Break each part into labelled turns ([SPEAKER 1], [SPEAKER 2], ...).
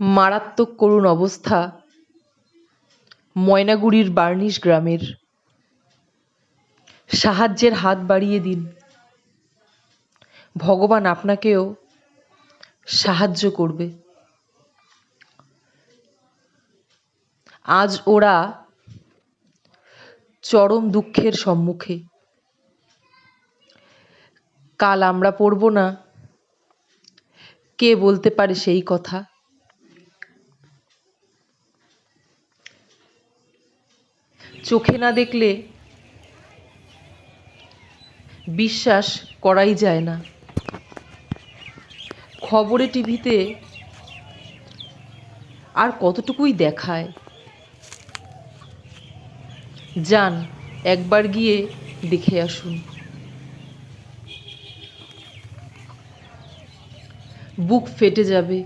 [SPEAKER 1] মারাত্মক করুণ অবস্থা ময়নাগুড়ির বার্নিশ গ্রামের। সাহায্যের হাত বাড়িয়ে দিন। ভগবান আপনাকেও সাহায্য করবে। আজ ওরা চরম দুঃখের সম্মুখে। কাল আমরা পড়ব না। কে বলতে পারে সেই কথা? চোখে না দেখলে বিশ্বাস করাই যায় না। খবরে, টিভিতে আর কতটুকুই দেখায়? যান, একবার গিয়ে দেখে আসুন। বুক ফেটে যাবে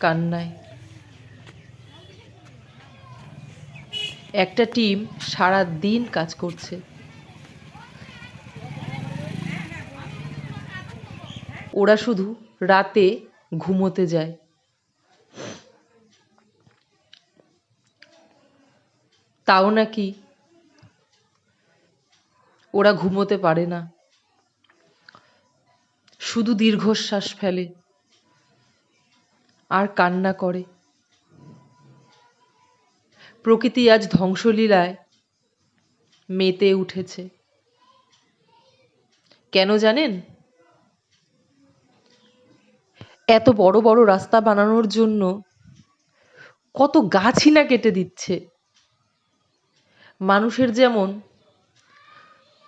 [SPEAKER 1] কান্নায়। একটা টিম সারা দিন কাজ করছে। ওরা শুধু রাতে ঘুমোতে যায়। তাও নাকি ওরা ঘুমোতে পারে না। শুধু দীর্ঘশ্বাস ফেলে। আর কান্না করে। প্রকৃতি আজ ধ্বংসলীলায় মেতে উঠেছে। কেন জানেন? এত বড় বড় রাস্তা বানানোর জন্য কত গাছই না কেটে দিচ্ছে। মানুষের যেমন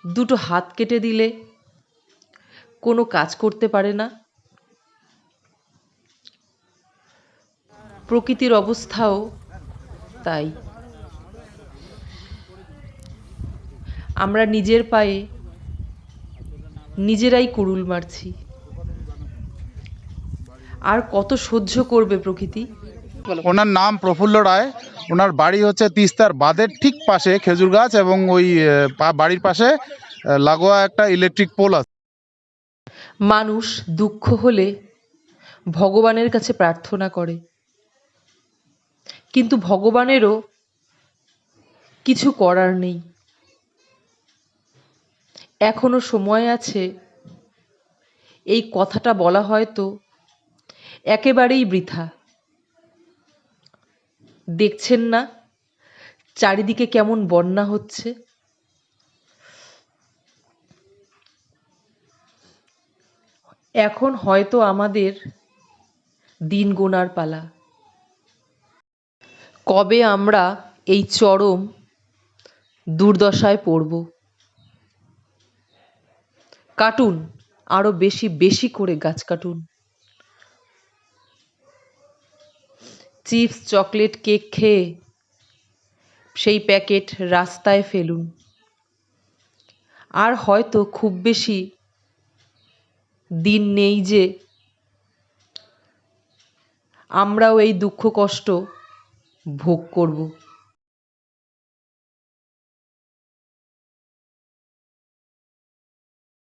[SPEAKER 1] দুটো হাত কেটে দিলে কোনো কাজ করতে পারে না। প্রকৃতির অবস্থাও তাই। আমরা নিজের পায়ে নিজেরাই কুড়ুল মারছি। আর কত সহ্য করবে প্রকৃতি?
[SPEAKER 2] ওনার নাম প্রফুল্ল রায়। ওনার বাড়ি হচ্ছে তিস্তার বাঁধের ঠিক পাশে খেজুর গাছ এবং ওই বাড়ির পাশে লাগোয়া একটা ইলেকট্রিক পোল আছে।
[SPEAKER 1] মানুষ দুঃখ হলে ভগবানের কাছে প্রার্থনা করে। কিন্তু ভগবানেরও কিছু করার নেই। এখনও সময় আছে, এই কথাটা বলা হয়তো একেবারেই বৃথা। দেখছেন না চারিদিকে কেমন বন্যা হচ্ছে? এখন হয়তো আমাদের দিন গোনার পালা। কবে আমরা এই চরম দুর্দশায় পড়ব? কাটুন, আরও বেশি বেশি করে গাছ কাটুন। চিপস, চকলেট, কেক খেয়ে সেই প্যাকেট রাস্তায় ফেলুন। আর হয়তো খুব বেশি দিন নেই যে আমরাও এই দুঃখ কষ্ট ভোগ করব।